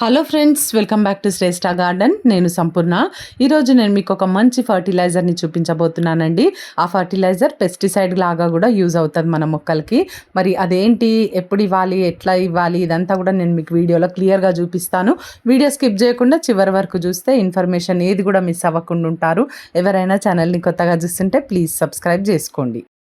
Hello friends welcome back to Shreshta garden నేను సంపూర్ణ. ఈరోజు నేను మీకు ఒక మంచి ఫర్టిలైజర్ని చూపించబోతున్నానండి. ఆ ఫర్టిలైజర్ పెస్టిసైడ్ లాగా కూడా యూజ్ అవుతుంది మన మొక్కలకి. మరి అదేంటి ఎప్పుడు ఇవ్వాలి ఎట్లా ఇవ్వాలి ఇదంతా కూడా నేను మీకు వీడియోలో క్లియర్గా చూపిస్తాను. వీడియో స్కిప్ చేయకుండా చివరి వరకు చూస్తే ఇన్ఫర్మేషన్ ఏది కూడా మిస్ అవ్వకుండా ఉంటారు. ఎవరైనా ఛానల్ని కొత్తగా చూస్తుంటే ప్లీజ్ సబ్స్క్రైబ్ చేసుకోండి.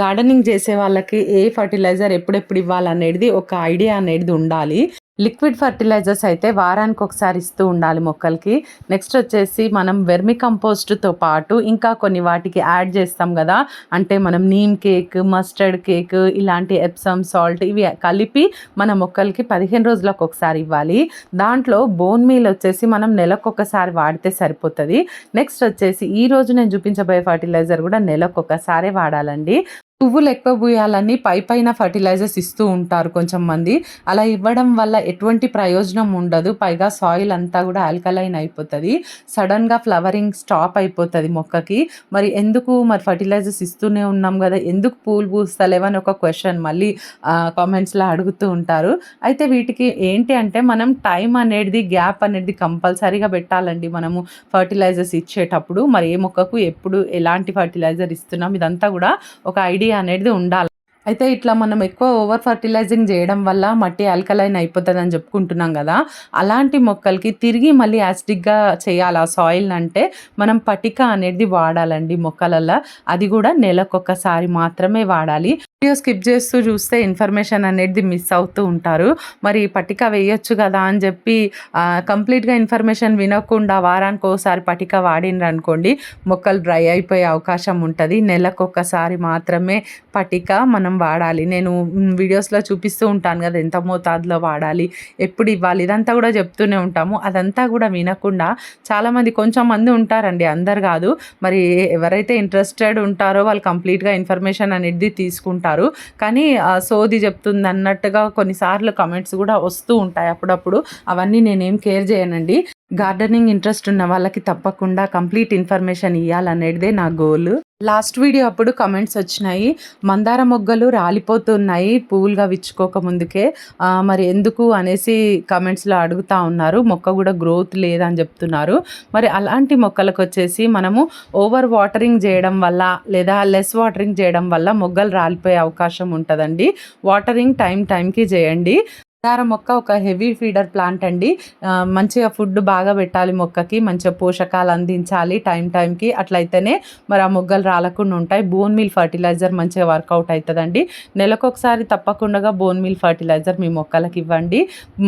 గార్డెనింగ్ చేసే వాళ్ళకి ఏ ఫర్టిలైజర్ ఎప్పుడెప్పుడు ఇవ్వాలనేది ఒక ఐడియా అనేది ఉండాలి. లిక్విడ్ ఫర్టిలైజర్స్ అయితే వారానికి ఒకసారి ఇస్తూ ఉండాలి మొక్కలకి. నెక్స్ట్ వచ్చేసి మనం వెర్మి కంపోస్ట్తో పాటు ఇంకా కొన్ని వాటికి యాడ్ చేస్తాం కదా. అంటే మనం నీమ్ కేక్ మస్టర్డ్ కేక్ ఇలాంటి ఎప్సమ్ సాల్ట్ ఇవి కలిపి మన మొక్కలకి పదిహేను రోజులకు ఒకసారి ఇవ్వాలి. దాంట్లో బోన్ మీల్ వచ్చేసి మనం నెలకు ఒకసారి వాడితే సరిపోతుంది. నెక్స్ట్ వచ్చేసి ఈ రోజు నేను చూపించబోయే ఫర్టిలైజర్ కూడా నెలకు ఒకసారే వాడాలండి. పువ్వులు ఎక్కువ పూయాలని పై పైన ఫర్టిలైజర్స్ ఇస్తూ ఉంటారు కొంచెం మంది. అలా ఇవ్వడం వల్ల ఎటువంటి ప్రయోజనం ఉండదు. పైగా సాయిల్ అంతా కూడా ఆల్కలైన్ అయిపోతుంది. సడన్గా ఫ్లవరింగ్ స్టాప్ అయిపోతుంది మొక్కకి. మరి ఎందుకు మరి ఫర్టిలైజర్స్ ఇస్తూనే ఉన్నాం కదా? ఎందుకు పూలు పూస్తలేవని ఒక క్వశ్చన్ మళ్ళీ కామెంట్స్లో అడుగుతూ ఉంటారు. అయితే వీటికి ఏంటి అంటే మనం టైం అనేది గ్యాప్ అనేది కంపల్సరీగా పెట్టాలండి మనము ఫర్టిలైజర్స్ ఇచ్చేటప్పుడు. మరి ఏ మొక్కకు ఎప్పుడు ఎలాంటి ఫర్టిలైజర్ ఇస్తున్నాం? ఇదంతా కూడా ఒక ఐడియా అనేది ఉండాలి. అయితే ఇట్లా మనం ఎక్కువ ఓవర్ ఫర్టిలైజింగ్ చేయడం వల్ల మట్టి ఆల్కలైన్ అయిపోతుంది అని చెప్పుకుంటున్నాం కదా అలాంటి మొక్కలకి తిరిగి మళ్ళీ యాసిడిక్గా చేయాలి? ఆ సాయిల్ అంటే మనం పటిక అనేది వాడాలండి మొక్కలల్లో. అది కూడా నెలకొకసారి మాత్రమే వాడాలి. వీడియో స్కిప్ చేస్తూ చూస్తే ఇన్ఫర్మేషన్ అనేది మిస్ అవుతూ ఉంటారు. మరి పటిక వేయొచ్చు కదా అని చెప్పి కంప్లీట్గా ఇన్ఫర్మేషన్ వినకుండా వారానికి ఒకసారి పటిక వాడినరు అనుకోండి మొక్కలు డ్రై అయిపోయే అవకాశం ఉంటుంది. నెలకొకసారి మాత్రమే పటిక మనం వాడాలి. నేను వీడియోస్లో చూపిస్తూ ఉంటాను కదా ఎంత మోతాదులో వాడాలి ఎప్పుడు ఇవ్వాలి ఇదంతా కూడా చెప్తూనే ఉంటాము. అదంతా కూడా వినకుండా చాలామంది కొంచెం మంది ఉంటారండి అందరు కాదు. మరి ఎవరైతే ఇంట్రెస్టెడ్ ఉంటారో వాళ్ళు కంప్లీట్గా ఇన్ఫర్మేషన్ అనేది తీసుకుంటారు. కానీ సోది చెప్తుంది అన్నట్టుగా కొన్నిసార్లు కమెంట్స్ కూడా వస్తూ ఉంటాయి అప్పుడప్పుడు. అవన్నీ నేనేం కేర్ చేయనండి. గార్డెనింగ్ ఇంట్రెస్ట్ ఉన్న వాళ్ళకి తప్పకుండా కంప్లీట్ ఇన్ఫర్మేషన్ ఇవ్వాలనేదే నా గోల్. లాస్ట్ వీడియో అప్పుడు కమెంట్స్ వచ్చినాయి. మందార మొగ్గలు రాలిపోతున్నాయి. పువ్వులుగా విచ్చుకోక ముందుకే. మరి ఎందుకు అనేసి కమెంట్స్లో అడుగుతూ ఉన్నారు. మొక్క కూడా గ్రోత్ లేదని చెప్తున్నారు. మరి అలాంటి మొక్కలకు వచ్చేసి మనము ఓవర్ వాటరింగ్ చేయడం వల్ల లేదా లెస్ వాటరింగ్ చేయడం వల్ల మొగ్గలు రాలిపోయే అవకాశం ఉంటుందండి. వాటరింగ్ టైం టైంకి చేయండి. మందార మొక్క ఒక హెవీ ఫీడర్ ప్లాంట్ అండి. మంచిగా ఫుడ్ బాగా పెట్టాలి మొక్కకి మంచిగా పోషకాలు అందించాలి టైం టైంకి. అట్లయితేనే మరి ఆ మొగ్గలు రాలకుండా ఉంటాయి. బోన్ మిల్ ఫర్టిలైజర్ మంచిగా వర్కౌట్ అవుతుందండి నెలకు ఒకసారి తప్పకుండా బోన్ మిల్ ఫర్టిలైజర్ మీ మొక్కలకి ఇవ్వండి.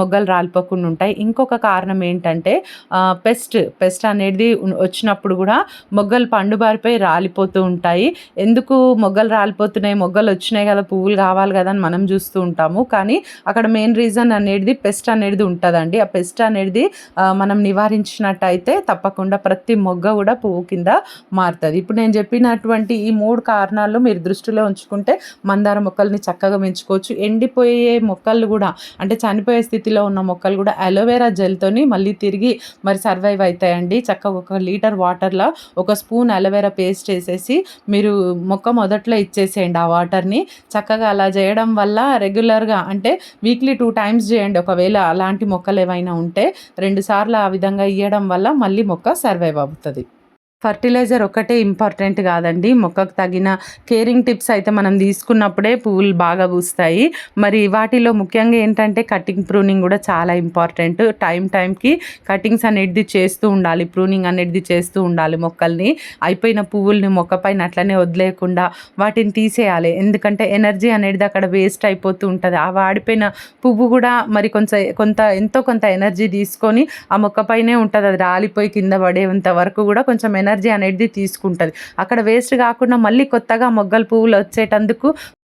మొగ్గలు రాలిపోకుండా ఉంటాయి. ఇంకొక కారణం ఏంటంటే పెస్ట్ పెస్ట్ అనేది వచ్చినప్పుడు కూడా మొగ్గలు పండుబారిపోయి రాలిపోతూ ఉంటాయి. ఎందుకు మొగ్గలు రాలిపోతున్నాయి? మొగ్గలు వచ్చినాయి కదా పువ్వులు కావాలి కదా అని మనం చూస్తూ ఉంటాము. కానీ అక్కడ మెయిన్ రీజన్ అనేది పెస్ట్ అనేది ఉంటుందండి. ఆ పెస్ట్ అనేది మనం నివారించినట్టయితే తప్పకుండా ప్రతి మొగ్గ కూడా పువ్వు కింద మారుతుంది. ఇప్పుడు నేను చెప్పినటువంటి ఈ మూడు కారణాలు మీరు దృష్టిలో ఉంచుకుంటే మందార మొక్కల్ని చక్కగా పెంచుకోవచ్చు. ఎండిపోయే మొక్కలు కూడా అంటే చనిపోయే స్థితిలో ఉన్న మొక్కలు కూడా అలోవెరా జెల్తోని మళ్ళీ తిరిగి మరి సర్వైవ్ అవుతాయండి చక్కగా ఒక లీటర్ వాటర్లో ఒక స్పూన్ అలోవెరా పేస్ట్ వేసేసి మీరు మొక్క మొదట్లో ఇచ్చేసేయండి ఆ వాటర్ని. చక్కగా అలా చేయడం వల్ల రెగ్యులర్గా అంటే వీక్లీ టూ టైమ్స్ చేయండి. ఒకవేళ అలాంటి మొక్కలు ఏవైనా ఉంటే రెండుసార్లు ఆ విధంగా ఇవ్వడం వల్ల మళ్ళీ మొక్క సర్వైవ్ అవుతుంది. ఫర్టిలైజర్ ఒకటే ఇంపార్టెంట్ కాదండి. మొక్కకు తగిన కేరింగ్ టిప్స్ అయితే మనం తీసుకున్నప్పుడే పువ్వులు బాగా పూస్తాయి. మరి వాటిలో ముఖ్యంగా ఏంటంటే కటింగ్ ప్రూనింగ్ కూడా చాలా ఇంపార్టెంట్. టైం టైంకి కటింగ్స్ అనేది చేస్తూ ఉండాలి. ప్రూనింగ్ అనేది చేస్తూ ఉండాలి మొక్కల్ని. అయిపోయిన పువ్వుల్ని మొక్క పైన అట్లనే వదిలేయకుండా వాటిని తీసేయాలి. ఎందుకంటే ఎనర్జీ అనేది అక్కడ వేస్ట్ అయిపోతూ ఉంటుంది. ఆ వాడిపోయిన పువ్వు కూడా మరి కొంచెం కొంత ఎంతో కొంత ఎనర్జీ తీసుకొని ఆ మొక్క పైనే ఉంటుంది. అది రాలిపోయి కింద పడేంత వరకు కూడా కొంచెం ఎనర్జీ ఎనర్జీ అనేది తీసుకుంటుంది. అక్కడ వేస్ట్ కాకుండా మళ్ళీ కొత్తగా మొగ్గల పువ్వులు వచ్చేటందుకు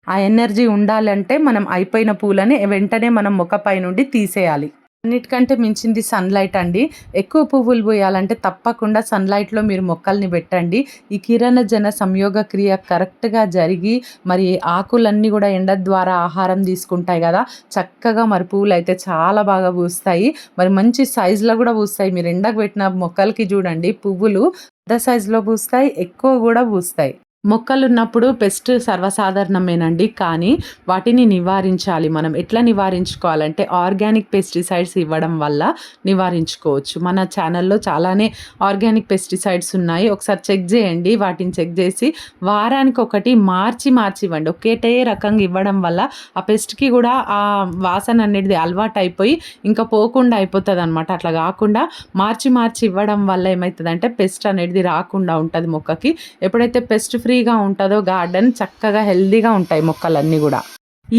ఆ ఎనర్జీ ఉండాలంటే మనం అయిపోయిన పూలని వెంటనే మనం మొక్కపై నుండి తీసేయాలి. అన్నిటికంటే మించింది సన్లైట్ అండి. ఎక్కువ పువ్వులు పోయాలంటే తప్పకుండా సన్లైట్లో మీరు మొక్కల్ని పెట్టండి. ఈ కిరణ జన సంయోగ క్రియ కరెక్ట్గా జరిగి మరి ఆకులన్నీ కూడా ఎండ ద్వారా ఆహారం తీసుకుంటాయి కదా. చక్కగా మరి పువ్వులు అయితే చాలా బాగా పూస్తాయి. మరి మంచి సైజులో కూడా పూస్తాయి. మీరు ఎండకు పెట్టిన మొక్కలకి చూడండి పువ్వులు పెద్ద సైజులో పూస్తాయి ఎక్కువ కూడా పూస్తాయి. మొక్కలున్నప్పుడు పెస్ట్ సర్వసాధారణమేనండి. కానీ వాటిని నివారించాలి మనం. ఎట్లా నివారించుకోవాలంటే ఆర్గానిక్ పెస్టిసైడ్స్ ఇవ్వడం వల్ల నివారించుకోవచ్చు. మన ఛానల్లో చాలానే ఆర్గానిక్ పెస్టిసైడ్స్ ఉన్నాయి. ఒకసారి చెక్ చేయండి. వాటిని చెక్ చేసి వారానికి ఒకటి మార్చి మార్చి ఇవ్వండి. ఒకేటే రకంగా ఇవ్వడం వల్ల ఆ పెస్ట్కి కూడా ఆ వాసన అనేది అలవాటు అయిపోయి ఇంకా పోకుండా అయిపోతుంది అనమాట అట్లా కాకుండా మార్చి మార్చి ఇవ్వడం వల్ల ఏమవుతుందంటే పెస్ట్ అనేది రాకుండా ఉంటుంది మొక్కకి. ఎప్పుడైతే పెస్ట్ ఫ్రీగా ఉంటుందో గార్డెన్ చక్కగా హెల్దీగా ఉంటాయి మొక్కలన్నీ కూడా.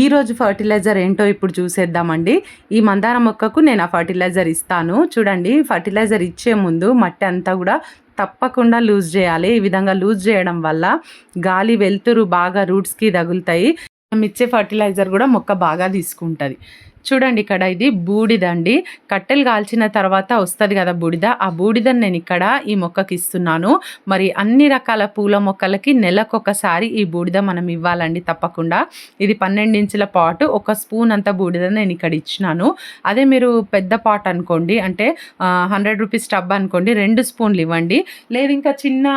ఈ రోజు ఫర్టిలైజర్ ఏంటో ఇప్పుడు చూసేద్దామండి. ఈ మందార మొక్కకు నేను ఆ ఫర్టిలైజర్ ఇస్తాను. చూడండి ఫర్టిలైజర్ ఇచ్చే ముందు మట్టి అంతా కూడా తప్పకుండా లూజ్ చేయాలి. ఈ విధంగా లూజ్ చేయడం వల్ల గాలి వెలుతురు బాగా రూట్స్కి తగులుతాయి. మనం ఇచ్చే ఫర్టిలైజర్ కూడా మొక్క బాగా తీసుకుంటుంది. చూడండి ఇక్కడ ఇది బూడిద అండి కట్టెలు కాల్చిన తర్వాత వస్తుంది కదా బూడిద. ఆ బూడిదని నేను ఇక్కడ ఈ మొక్కకి ఇస్తున్నాను. మరి అన్ని రకాల పూల మొక్కలకి నెలకొకసారి ఈ బూడిద మనం ఇవ్వాలండి తప్పకుండా. ఇది పన్నెండు ఇంచుల పాటు ఒక స్పూన్ అంత బూడిద నేను ఇక్కడ ఇచ్చినాను. అదే మీరు పెద్ద పాట్ అనుకోండి అంటే హండ్రెడ్ రూపీస్ టబ్ అనుకోండి రెండు స్పూన్లు ఇవ్వండి. లేదు ఇంకా చిన్న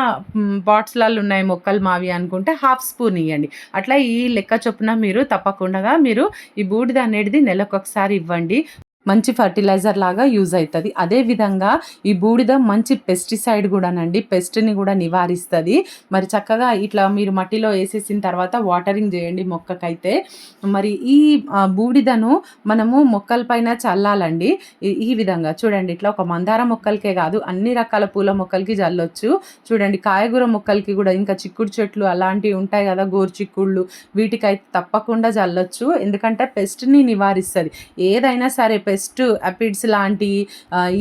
పాట్స్లలో ఉన్నాయి మొక్కలు మావి అనుకుంటే హాఫ్ స్పూన్ ఇవ్వండి అట్లా ఈ లెక్క చొప్పున మీరు తప్పకుండా మీరు ఈ బూడిద అనేది నెలకు ఒకసారి ఇవ్వండి మంచి ఫర్టిలైజర్ లాగా యూజ్ అవుతుంది అదేవిధంగా ఈ బూడిద మంచి పెస్టిసైడ్ కూడానండి పెస్ట్ని కూడా నివారిస్తుంది. మరి చక్కగా ఇట్లా మీరు మట్టిలో వేసేసిన తర్వాత వాటరింగ్ చేయండి మొక్కకైతే. మరి ఈ బూడిదను మనము మొక్కల పైన చల్లాలండి. ఈ విధంగా చూడండి ఇట్లా ఒక మందార మొక్కలకే కాదు అన్ని రకాల పూల మొక్కలకి చల్లొచ్చు. చూడండి కాయగూర మొక్కలకి కూడా ఇంకా చిక్కుడు చెట్లు అలాంటివి ఉంటాయి కదా గోరు చిక్కుళ్ళు వీటికైతే తప్పకుండా చల్లొచ్చు. ఎందుకంటే పెస్ట్ని నివారిస్తుంది. ఏదైనా సరే పెస్ట్ అపిడ్స్ లాంటి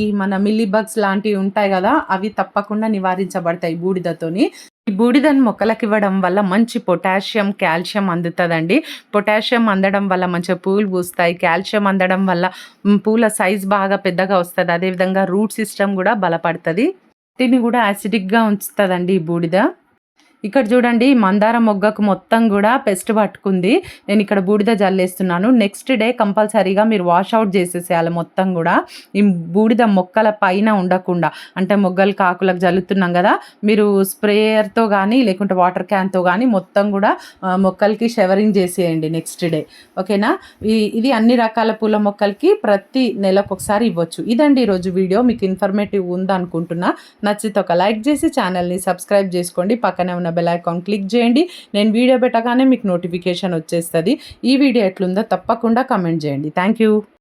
ఈ మన మిల్లీ బగ్స్ లాంటివి ఉంటాయి కదా అవి తప్పకుండా నివారించబడతాయి బూడిదతోని. ఈ బూడిదని మొక్కలకు ఇవ్వడం వల్ల మంచి పొటాషియం కాల్షియం అందుతుందండి. పొటాషియం అందడం వల్ల మంచిగా పూలు పూస్తాయి. కాల్షియం అందడం వల్ల పూల సైజ్ బాగా పెద్దగా వస్తుంది. అదేవిధంగా రూట్ సిస్టమ్ కూడా బలపడుతుంది. తిని కూడా యాసిడిక్గా ఉంచుతుందండి ఈ బూడిద. ఇక్కడ చూడండి మందార మొగ్గకు మొత్తం కూడా పెస్ట్ పట్టుకుంది. నేను ఇక్కడ బూడిద జల్లేస్తున్నాను. నెక్స్ట్ డే కంపల్సరీగా మీరు వాష్ అవుట్ చేసేసేయాలి మొత్తం కూడా. ఈ బూడిద మొక్కల పైన ఉండకుండా. అంటే మొగ్గలు కాకులకు జల్లుతున్నాం కదా మీరు స్ప్రేయర్తో కానీ లేకుంటే వాటర్ క్యాన్తో కానీ మొత్తం కూడా మొక్కలకి షవరింగ్ చేసేయండి నెక్స్ట్ డే ఓకేనా ఇది అన్ని రకాల పూల మొక్కలకి ప్రతి నెలకు ఒకసారి ఇవ్వచ్చు. ఇదండి ఈరోజు వీడియో. మీకు ఇన్ఫర్మేటివ్ ఉందనుకుంటున్నా. నచ్చితే ఒక లైక్ చేసి ఛానల్ని సబ్స్క్రైబ్ చేసుకోండి. పక్కనే ఉన్న బెల్ ఐకాన్ క్లిక్ చేయండి. నేను వీడియో పెట్టగానే మీకు నోటిఫికేషన్ వచ్చేస్తుంది. ఈ వీడియో ఎట్లుందో తప్పకుండా కమెంట్ చేయండి. Thank you